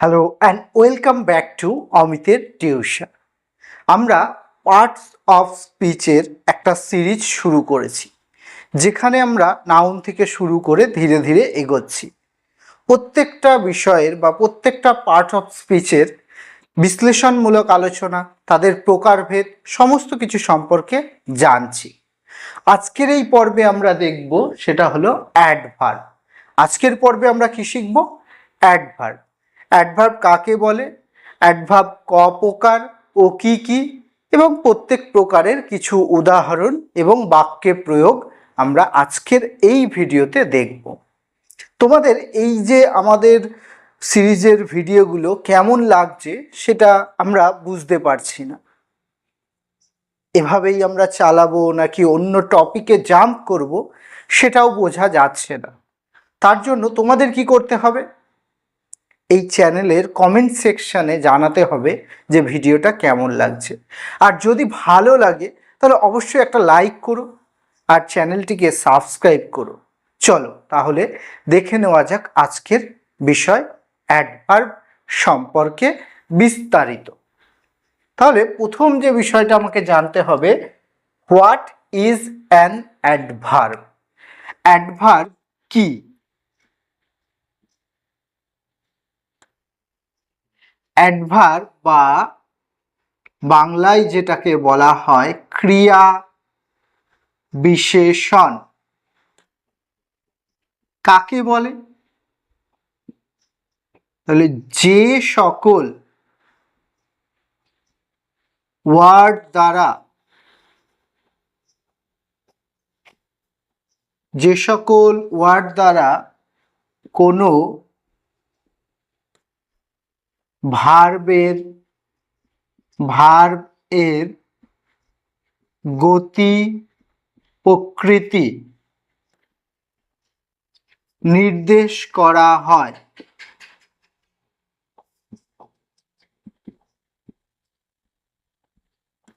Hello and welcome back to অমিতের tuition আমরা parts of স্পিচের একটা সিরিজ শুরু করেছি, যেখানে আমরা নাউন থেকে শুরু করে ধীরে ধীরে এগোচ্ছি। প্রত্যেকটা বিষয়ের বা প্রত্যেকটা পার্ট অফ স্পিচের বিশ্লেষণমূলক আলোচনা, তাদের প্রকারভেদ, সমস্ত কিছু সম্পর্কে জানছি। আজকের এই পর্বে আমরা দেখব, সেটা হলো অ্যাডভার্ব আজকের পর্বে আমরা কি শিখব? অ্যাডভার্ব অ্যাডভার্ব কাকে বলে? অ্যাডভার্ব ক প্রকার ও কি কি? এবং প্রত্যেক প্রকারের কিছু উদাহরণ এবং বাক্যে প্রয়োগ আমরা আজকের এই ভিডিওতে দেখব। তোমাদের এই যে আমাদের সিরিজের ভিডিওগুলো কেমন লাগছে সেটা আমরা বুঝতে পারছি না। এভাবেই আমরা চালাবো নাকি অন্য টপিকে জাম্প করব সেটাও বোঝা যাচ্ছে না। তার জন্য তোমাদের কি করতে হবে? এই চ্যানেলের কমেন্ট সেকশানে জানাতে হবে যে ভিডিওটা কেমন লাগছে। আর যদি ভালো লাগে, তাহলে অবশ্যই একটা লাইক করো আর চ্যানেলটিকে সাবস্ক্রাইব করো। চলো, তাহলে দেখে নেওয়া যাক আজকের বিষয় অ্যাডভার্ব সম্পর্কে বিস্তারিত। তাহলে প্রথম যে বিষয়টা আমাকে জানতে হবে what is an adverb adverb কি? অ্যাডভার্ব বা বাংলায় যেটাকে বলা হয় ক্রিয়া বিশেষণ। কাকে বলে? তাহলে যে সকল ওয়ার্ড দ্বারা যে সকল ওয়ার্ড দ্বারা কোনো ভার্বের ভার্ব এর গতি প্রকৃতি নির্দেশ করা হয়।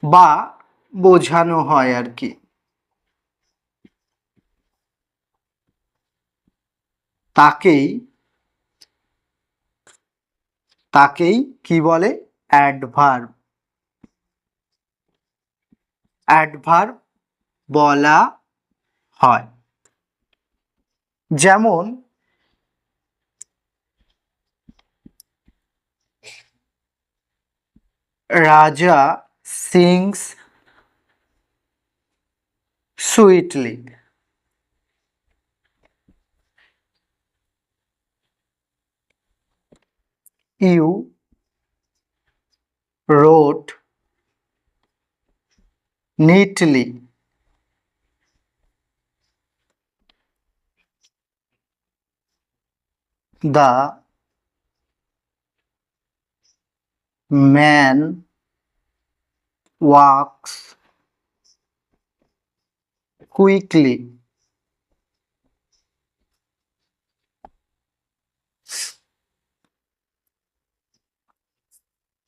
বা বোঝানো হয় আর কি। তাকেই তাকেই কি বলে? অ্যাডভার্ব অ্যাডভার্ব বলা হয়। যেমন Raja sings sweetly you wrote neatly. The man walks quickly.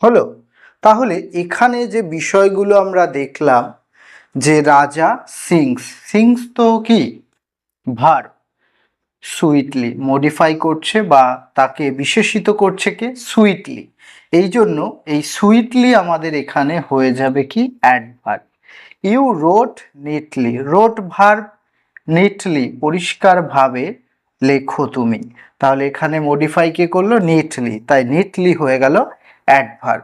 হলো? তাহলে এখানে যে বিষয়গুলো আমরা দেখলাম, যে রাজা সিংস সিংস তো কি? ভার। সুইটলি মডিফাই করছে বা তাকে বিশেষিত করছে কে? সুইটলি। এই জন্য এই সুইটলি আমাদের এখানে হয়ে যাবে কি? Adverb you wrote neatly wrote very neatly পরিষ্কারভাবে লেখো তুমি। তাহলে এখানে মডিফাই কে করল? নিটলি তাই নিটলি হয়ে গেল adverb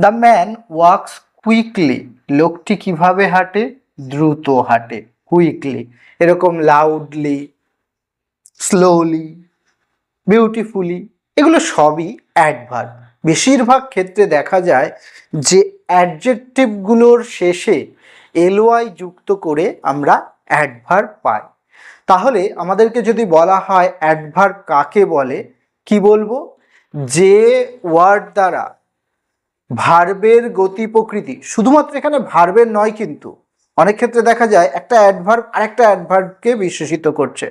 the man walks quickly লোকটি কীভাবে হাঁটে? দ্রুত হাঁটে কুইকলি এরকম লাউডলি স্লোলি বিউটিফুলি এগুলো সবই অ্যাডভার্ব বেশিরভাগ ক্ষেত্রে দেখা যায় যে অ্যাডজেক্টিভগুলোর শেষে এলওয়াই যুক্ত করে আমরা অ্যাডভার্ব পাই। তাহলে আমাদেরকে যদি বলা হয় অ্যাডভার্ব কাকে বলে, কি বলব? যে ওয়ার্ড দ্বারা ভার্বের গতি প্রকৃতি। শুধুমাত্র এখানে ভার্বের নয় কিন্তু। অনেক ক্ষেত্রে দেখা যায় একটা অ্যাডভার্ব আরেকটা অ্যাডভার্বকে বিশেষিত করছে।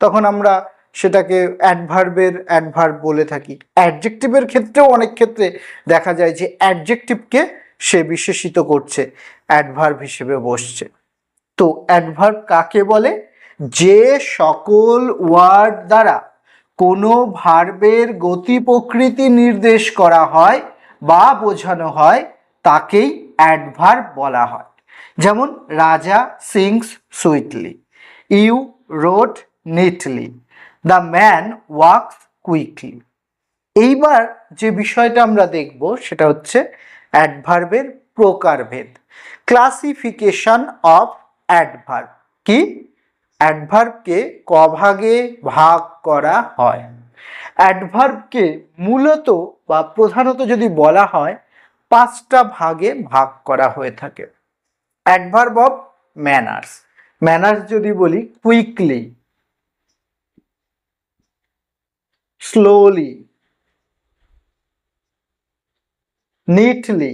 তখন আমরা সেটাকে অ্যাডভার্বের অ্যাডভার্ব বলে থাকি। অ্যাডজেক্টিভের ক্ষেত্রেও অনেক ক্ষেত্রে দেখা যায় যে অ্যাডজেক্টিভকে সে বিশেষিত করছে অ্যাডভার্ব হিসেবে বসছে। তো অ্যাডভার্ব কাকে বলে? যে সকল ওয়ার্ড দ্বারা কোনো ভার্বের গতি প্রকৃতি নির্দেশ করা হয় বা বোঝানো হয়, তাকেই অ্যাডভার্ব বলা হয়। যেমন, Raja sings sweetly you wrote neatly the man walks quickly এইবার যে বিষয়টা আমরা দেখব, সেটা হচ্ছে অ্যাডভার্বের প্রকারভেদ। ক্লাসিফিকেশন অফ অ্যাডভার্ব কি? অ্যাডভার্বকে কভাগে ভাগ করা হয়। অ্যাডভার্বকে মূলত বা প্রধানত যদি বলা হয়, পাঁচটা ভাগে ভাগ করা হয়ে থাকে। অ্যাডভার্ব অফ ম্যানার্স ম্যানার্স যদি বলি কুইকলি স্লোলি নিটলি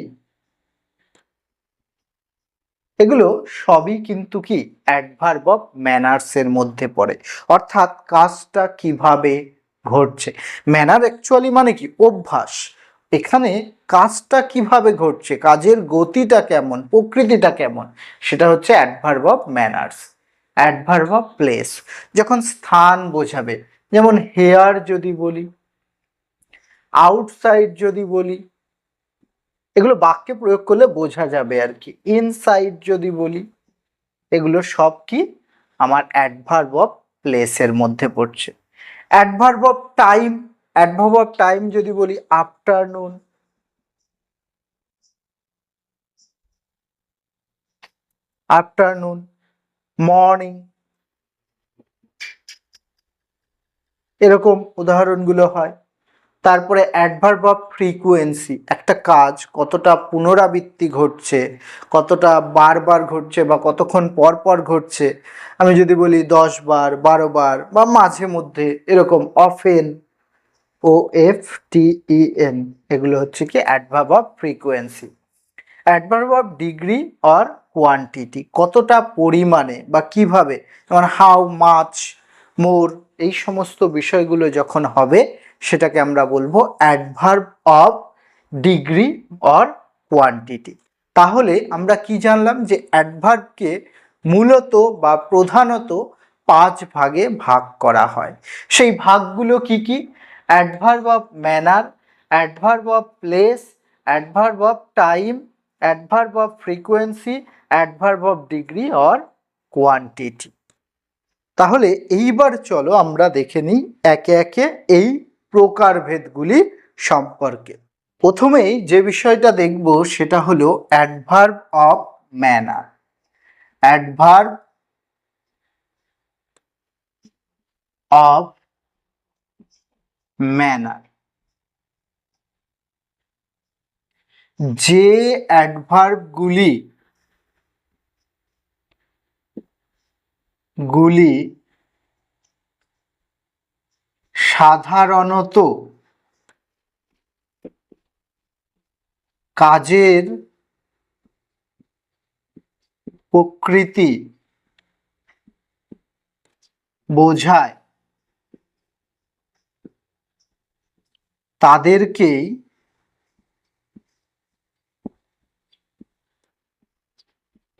এগুলো সবই কিন্তু কি অ্যাডভার্ব অফ ম্যানার্সের মধ্যে পড়ে। অর্থাৎ কাজটা কীভাবে ঘটছে। ম্যানার অ্যাকচুয়ালি মানে কি? অভ্যাস। এখানে কাজটা কীভাবে ঘটছে? কাজের গতিটা কেমন? প্রকৃতিটা কেমন? সেটা হচ্ছে adverb of manners adverb of place যখন স্থান বোঝাবে, যেমন হেয়ার যদি বলি আউটসাইড যদি বলি, এগুলো বাক্যে প্রয়োগ করলে বোঝা যাবে আর কি। ইনসাইড যদি বলি, এগুলো সব কি? আমার অ্যাডভার্ব অফ প্লেসের মধ্যে পড়ছে। Adverb of time adverb of time যদি বলি আফটারনুন আফটারনুন মর্নিং এরকম উদাহরণগুলো হয়। তারপরে অ্যাডভার্ব অফ ফ্রিকুয়েন্সি একটা কাজ, কতটা পুনরাবৃত্তি ঘটছে, কতটা বারবার ঘটছে বা কতক্ষণ পর পর ঘটছে। আমি যদি বলি দশ বার, বারো বার বা মাঝে মধ্যে এরকম often O F T E N এগুলো হচ্ছে কি adverb of frequency adverb of degree or quantity কতটা পরিমাণে বা কীভাবে, যেমন হাউ মাছ মোর এই সমস্ত বিষয়গুলো যখন হবে সেটাকে আমরা বলব adverb of degree or quantity তাহলে আমরা কি জানলাম যে অ্যাডভার্বকে মূলত বা প্রধানত পাঁচ ভাগে ভাগ করা হয়। সেই ভাগগুলো কি কি? Adverb of manner adverb of place adverb of time adverb of frequency adverb of degree or quantity তাহলে এইবার চলো আমরা দেখে নিই একে একে এই প্রকারভেদগুলি সম্পর্কে। প্রথমেই যে বিষয়টা দেখব সেটা হলো adverb of manner adverb of manner যে অ্যাডভার্বগুলি গুলি সাধারণত কাজের প্রকৃতি বোঝায়। তাদেরকেই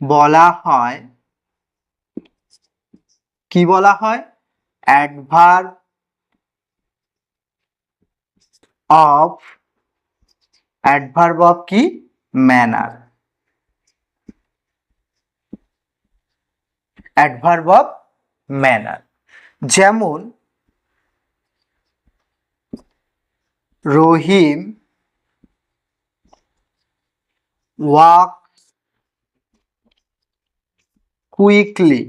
বলা হয় কি বলা হয়? অ্যাডভার্ব অফ অ্যাডভার্ব অফ কি? ম্যানার অ্যাডভার্ব অফ ম্যানার যেমন রহিম ওয়াক কুইকলি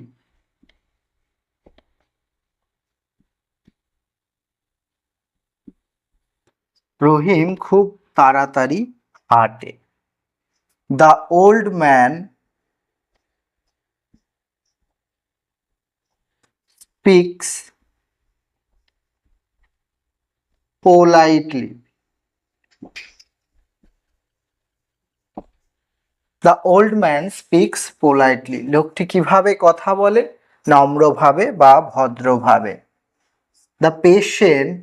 রহিম খুব তাড়াতাড়ি হাঁটে। The old man speaks politely. The old man speaks politely. লোকটি কীভাবে কথা বলে? নম্রভাবে বা ভদ্রভাবে। The patient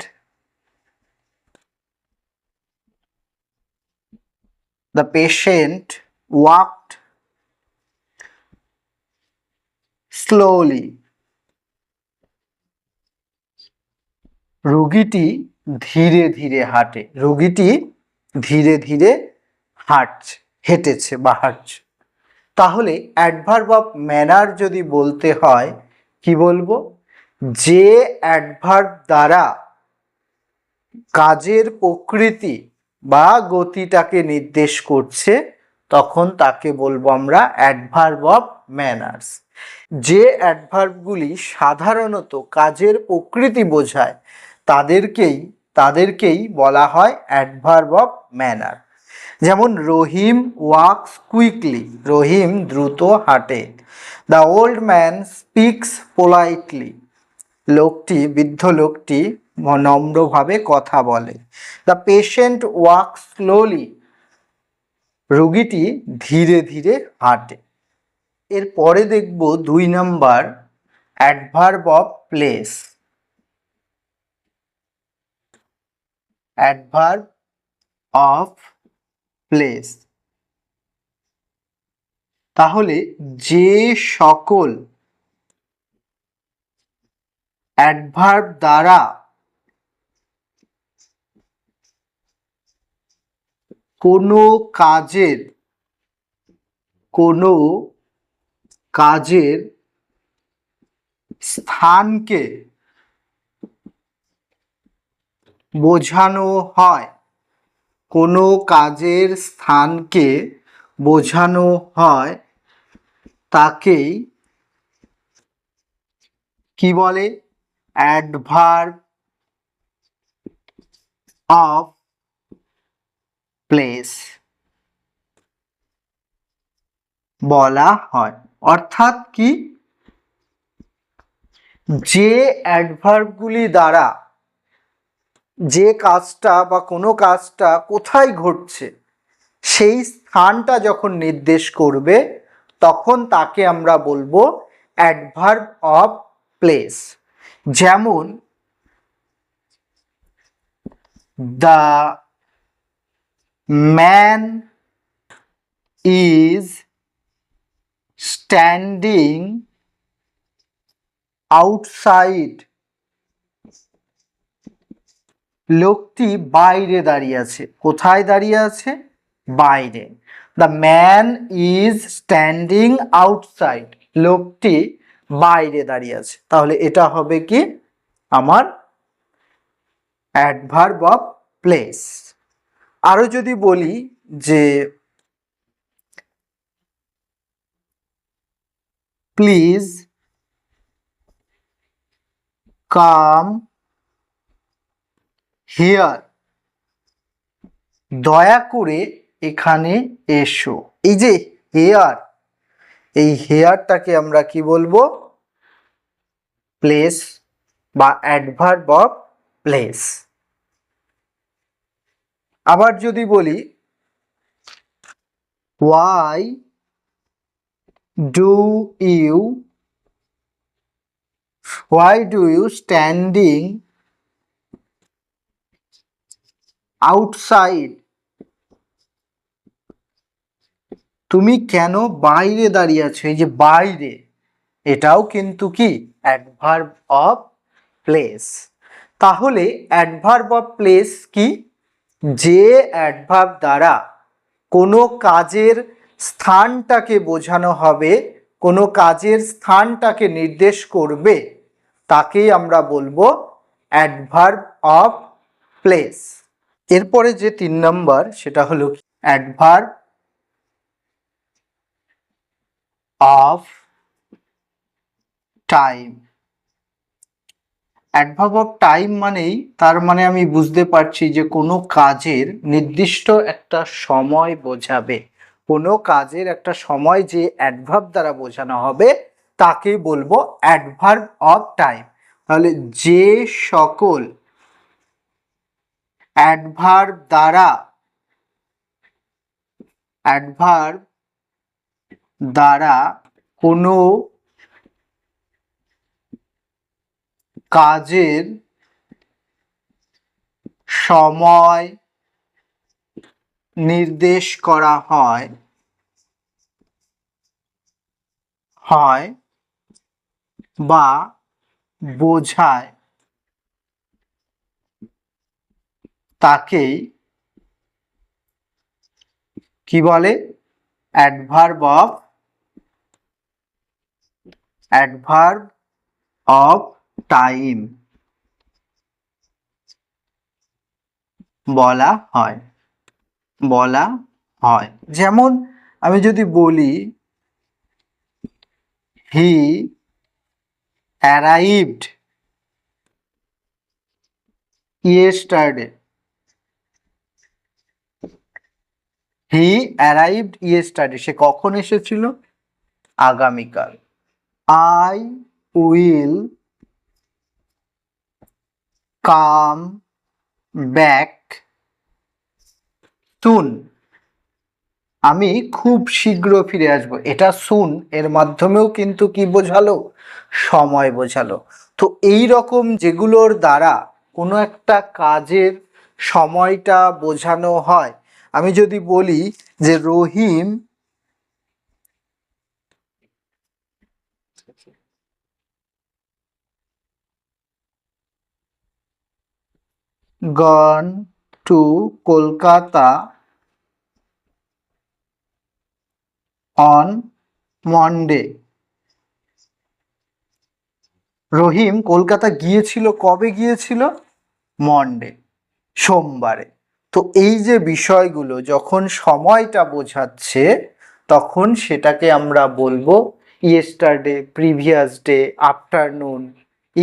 the patient walked slowly. রোগীটি ধীরে ধীরে হাঁটে। রোগীটি ধীরে ধীরে হাঁটছে, হেঁটেছে বা হাঁটছে। তাহলে অ্যাডভার্ব অফ ম্যানার যদি বলতে হয়, কি বলব? যে অ্যাডভার্ব দ্বারা কাজের প্রকৃতি বা গতিটাকে নির্দেশ করছে, তখন তাকে বলব আমরা অ্যাডভার্ব অফ ম্যানার্স যে অ্যাডভার্বগুলি সাধারণত কাজের প্রকৃতি বোঝায়, তাদেরকেই তাদেরকেই বলা হয় অ্যাডভার্ব অফ ম্যানার যেমন রহিম ওয়াক্স কুইকলি রহিম দ্রুত হাঁটে। The old man speaks politely লোকটি, বৃদ্ধ লোকটি নম্রভাবে কথা বলে। দ্য পেশেন্ট ওয়াক স্লোলি রোগীটি ধীরে ধীরে হাঁটে। এরপরে দেখব দুই number adverb of place adverb of place তাহলে যে সকল অ্যাডভার্ব দ্বারা কোনো কাজের কোনো কাজের স্থানকে বোঝানো হয়। কোনো কাজের স্থানকে বোঝানো হয় তাকেই কি বলে? অ্যাডভার্ব অফ প্লেস বলা হয়। অর্থাৎ কি? যে অ্যাডভার্বগুলি দ্বারা যে কাজটা বা কোনো কাজটা কোথায় ঘটছে, সেই স্থানটা যখন নির্দেশ করবে, তখন তাকে আমরা বলব অ্যাডভার্ব অফ প্লেস যেমন the man is standing outside লোকটি বাইরে দাঁড়িয়ে আছে। কোথায় দাঁড়িয়ে আছে? বাইরে। The man is standing outside লোকটি বাইরে দাঁড়িয়ে আছে। তাহলে এটা হবে কি? আমার অ্যাডভার্ব অফ প্লেস আরও যদি বলি যে প্লিজ কাম হিয়ার দয়া করে এখানে এসো। এই যে হেয়ার এই হেয়ারটাকে আমরা কি বলব? প্লেস বা অ্যাডভার্ব অফ প্লেস আবার যদি বলি why do you why do you standing outside তুমি কেন বাইরে দাঁড়িয়ে আছো? এই যে বাইরে, এটাও কিন্তু কি? অ্যাডভার্ব অফ প্লেস তাহলে অ্যাডভার্ব অফ প্লেস কি? যে অ্যাডভার্ব দ্বারা কোনো কাজের স্থানটাকে বোঝানো হবে, কোনো কাজের স্থানটাকে নির্দেশ করবে, তাকেই আমরা বলব অ্যাডভার্ব অফ প্লেস। এরপরে যে তিন নম্বর, সেটা হলো adverb of time. Adverb of time মানেই তার মানে আমি বুঝতে পারছি যে কোনো কাজের নির্দিষ্ট একটা সময় বোঝাবে। কোনো কাজের একটা সময় যে অ্যাডভার্ব দ্বারা বোঝানো হবে, তাকে বলব অ্যাডভার্ব অফ টাইম তাহলে যে সকল অ্যাডভার্ব দ্বারা অ্যাডভার্ব দ্বারা কোনো কাজের সময় নির্দেশ করা হয়। হয় বা বোঝায়। তাকেই কি বলে? Adverb of adverb of time. বলা হয়। বলা হয়। যেমন আমি যদি বলি, he arrived yesterday. He arrived yesterday. সে কখন এসেছিল? আগামীকাল। I will come back soon আমি খুব শীঘ্র ফিরে আসব। এটা সুন, এর মাধ্যমেও কিন্তু কি বোঝালো? সময় বোঝালো। তো এই রকম যেগুলোর দ্বারা কোনো একটা কাজের সময়টা বোঝানো হয়। আমি যদি বলি যে Rahim gone to Kolkata on Monday Rahim Kolkata গিয়েছিল, কবে গিয়েছিল? মন্ডে সোমবারে। তো এই যে বিষয়গুলো, যখন সময়টা বোঝাচ্ছে, তখন সেটাকে আমরা বলব yesterday previous day afternoon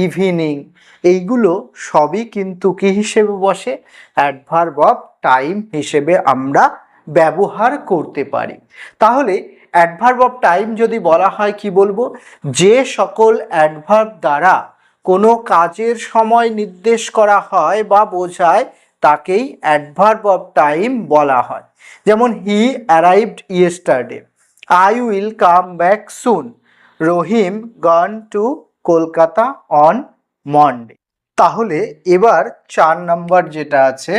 evening এইগুলো সবই কিন্তু কি হিসেবে বসে? অ্যাডভার্ব অফ টাইম হিসেবে আমরা ব্যবহার করতে পারি। তাহলে অ্যাডভার্ব অফ টাইম যদি বলা হয় কি বলব? যে সকল অ্যাডভার্ব দ্বারা কোনো কাজের সময় নির্দেশ করা হয় বা বোঝায়, তাকেই অ্যাডভার্ব অফ টাইম বলা হয়। যেমন he arrived yesterday I will come back soon Rahim gone to Kolkata on Monday তাহলে এবার চার নাম্বার যেটা আছে,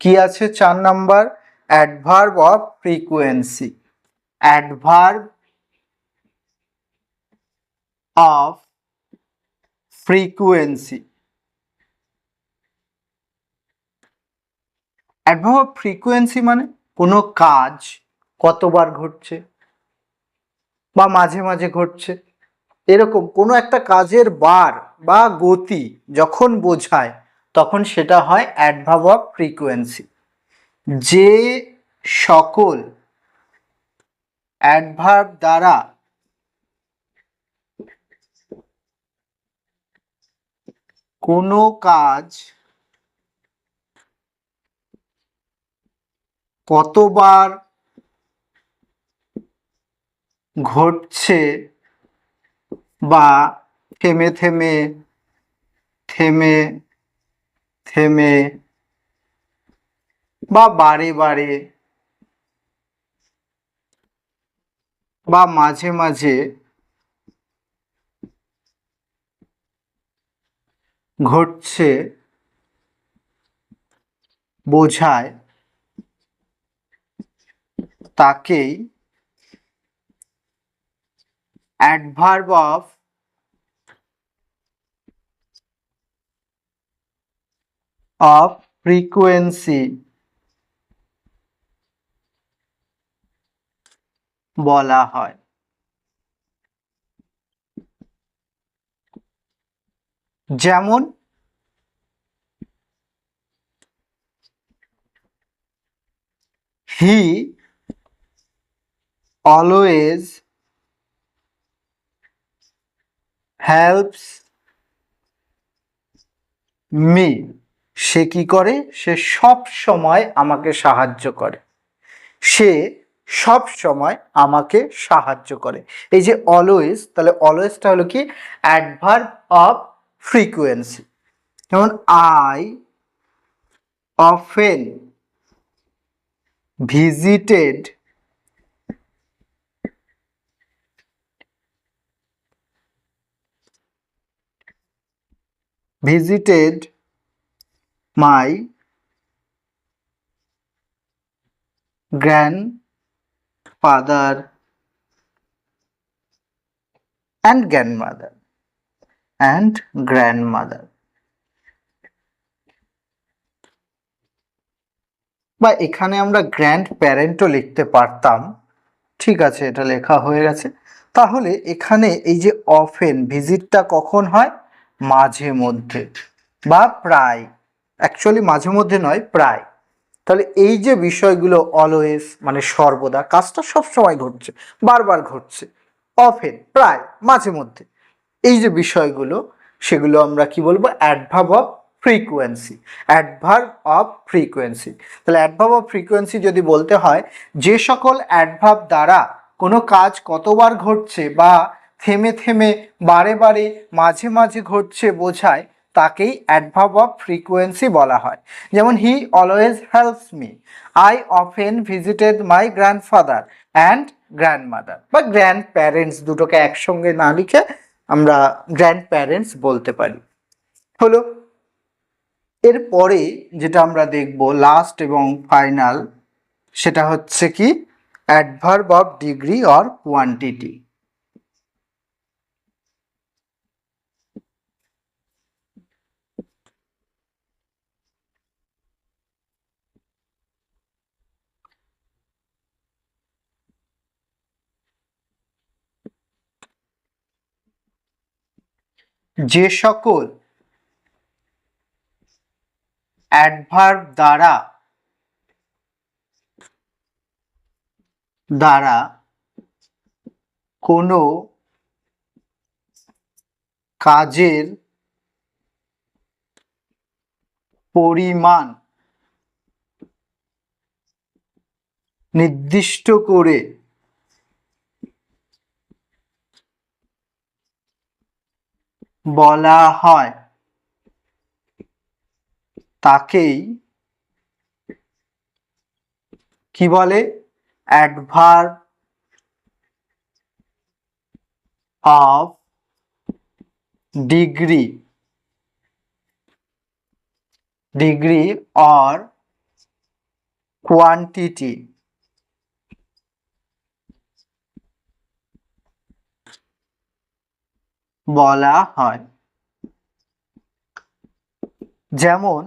কি আছে চার number adverb of frequency adverb of frequency adverb of frequency মানে কোনো কাজ কতবার ঘটছে বা মাঝে মাঝে ঘটছে। এরকম কোনো একটা কাজের বার বা গতি যখন বোঝায়, তখন সেটা হয় অ্যাডভাব অফ ফ্রিকুয়েন্সি। যে সকল অ্যাডভার্ব দ্বারা কোনো কাজ কতবার ঘটছে বা থেমে থেমে থেমে থেমে বা বারে বারে বা মাঝে মাঝে ঘটছে বোঝায় তাকেই অ্যাডভার্ব অফ অফ ফ্রিকুয়েন্সি বলা হয়। যেমন হি অলওয়েজ হেল্পস মি সে কি করে? সে সব সময় আমাকে সাহায্য করে। সে সব সময় আমাকে সাহায্য করে। এই যে অলওয়েজ তাহলে অলওয়েজটা হলো কি? অ্যাডভার্ব অফ ফ্রিকুয়েন্সি যেমন I often visited visited my grandfather and grandmother and grandmother. বা এখানে আমরা গ্র্যান্ড প্যারেন্টও লিখতে পারতাম। ঠিক আছে, এটা লেখা হয়ে গেছে। তাহলে এখানে এই যে অফেন ভিজিটটা কখন হয়? মাঝে মধ্যে বা প্রায়। অ্যাকচুয়ালি মাঝে মধ্যে নয়, প্রায়। তাহলে এই যে বিষয়গুলো অলওয়েজ মানে সর্বদা, কাজটা সব সময় ঘটছে, বারবার ঘটছে অফেন প্রায়, মাঝে মধ্যে। এই যে বিষয়গুলো, সেগুলো আমরা কি বলব? Adverb of frequency adverb of frequency তাহলে অ্যাডভার্ব অফ ফ্রিকোয়েন্সি যদি বলতে হয়, যে সকল অ্যাডভার্ব দ্বারা কোনো কাজ কতবার ঘটছে বা থেমে থেমে বারে বারে মাঝে মাঝে ঘটছে বোঝায় তাকেই অ্যাডভার্ব অফ ফ্রিকোয়েন্সি বলা হয়। যেমন he always helps me I often visited my grandfather and grandmother বা গ্র্যান্ড প্যারেন্টস দুটোকে একসঙ্গে না লিখে আমরা গ্র্যান্ড প্যারেন্টস বলতে পারি। হলো, এরপরে যেটা আমরা দেখব লাস্ট এবং ফাইনাল সেটা হচ্ছে কি? Adverb of degree or quantity যে সকল অ্যাডভার্ব দ্বারা দ্বারা কোনো কাজের পরিমাণ নির্দিষ্ট করে বলা হয়। তাকেই কি বলে? Adverb of degree degree or quantity বলা হয়। যেমন,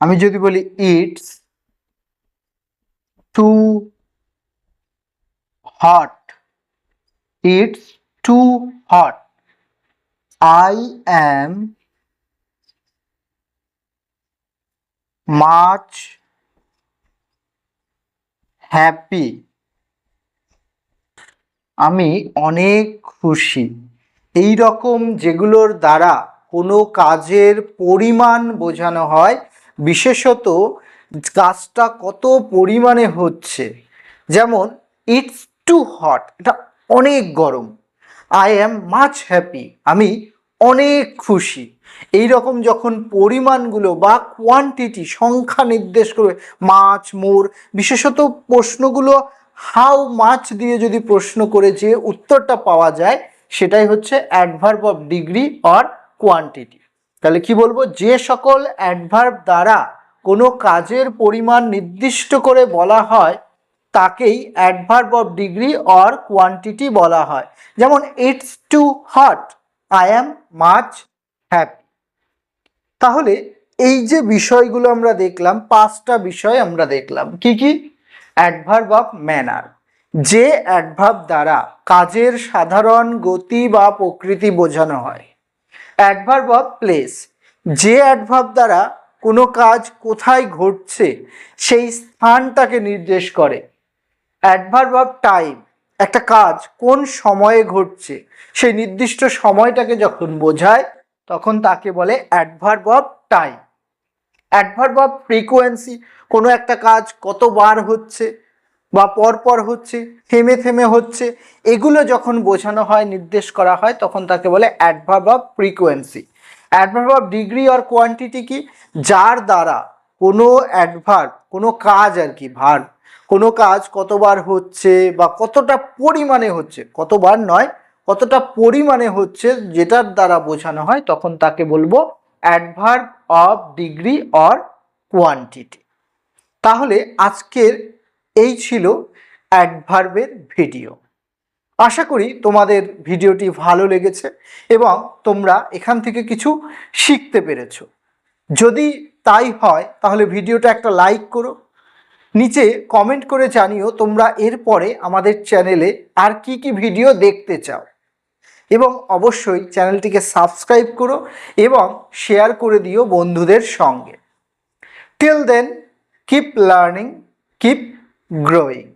আমি যদি বলি it's too hot it's too hot I am much happy আমি অনেক খুশি। এই রকম যেগুলোর দ্বারা কোনো কাজের পরিমাণ বোঝানো হয়, বিশেষত কাজটা কত পরিমাণে হচ্ছে। যেমন ইটস টু হট এটা অনেক গরম। আই অ্যাম মাচ হ্যাপি আমি অনেক খুশি। এই রকম যখন পরিমাণগুলো বা কোয়ান্টিটি সংখ্যা নির্দেশ করে মাছ, মোর, বিশেষত প্রশ্নগুলো হাউ মাছ দিয়ে যদি প্রশ্ন করে যে উত্তরটা পাওয়া যায়, সেটাই হচ্ছে adverb of degree or quantity তাহলে কি বলব? যে সকল অ্যাডভার্ব দ্বারা কোনো কাজের পরিমাণ নির্দিষ্ট করে বলা হয়, তাকেই adverb of degree or quantity বলা হয়। যেমন it's too hot I am much happy তাহলে, এই যে বিষয়গুলো আমরা দেখলাম, পাঁচটা বিষয় আমরা দেখলাম। কি কি? অ্যাডভার্ব অফ ম্যানার যে অ্যাডভার্ব দ্বারা কাজের সাধারণ গতি বা প্রকৃতি বোঝানো হয়। অ্যাডভার্ব অফ প্লেস যে অ্যাডভার্ব দ্বারা কোনো কাজ কোথায় ঘটছে, সেই স্থানটাকে নির্দেশ করে। অ্যাডভার্ব অফ টাইম একটা কাজ কোন সময়ে ঘটছে, সেই নির্দিষ্ট সময়টাকে যখন বোঝায়, তখন তাকে বলে adverb of time adverb of frequency কোনো একটা কাজ কতবার হচ্ছে বা পরপর হচ্ছে, থেমে থেমে হচ্ছে, এগুলো যখন বোঝানো হয়, নির্দেশ করা হয়, তখন তাকে বলে adverb of frequency adverb of degree or quantity কি? যার দ্বারা কোনো অ্যাডভার্ব কোনো কাজ আর কি, ভার, কোনো কাজ কতবার হচ্ছে বা কতটা পরিমাণে হচ্ছে, কতবার নয়, কতটা পরিমাণে হচ্ছে যেটার দ্বারা বোঝানো হয়, তখন তাকে বলব adverb of degree or quantity তাহলে আজকের এই ছিল অ্যাডভার্বের ভিডিও আশা করি তোমাদের ভিডিওটি ভালো লেগেছে এবং তোমরা এখান থেকে কিছু শিখতে পেরেছ। যদি তাই হয়, তাহলে ভিডিওটা একটা লাইক করো। নিচে কমেন্ট করে জানিও তোমরা এরপরে আমাদের চ্যানেলে আর কি কি ভিডিও দেখতে চাও। এবং অবশ্যই চ্যানেলটিকে সাবস্ক্রাইব করো এবং শেয়ার করে দিও বন্ধুদের সঙ্গে। Till then keep learning keep growing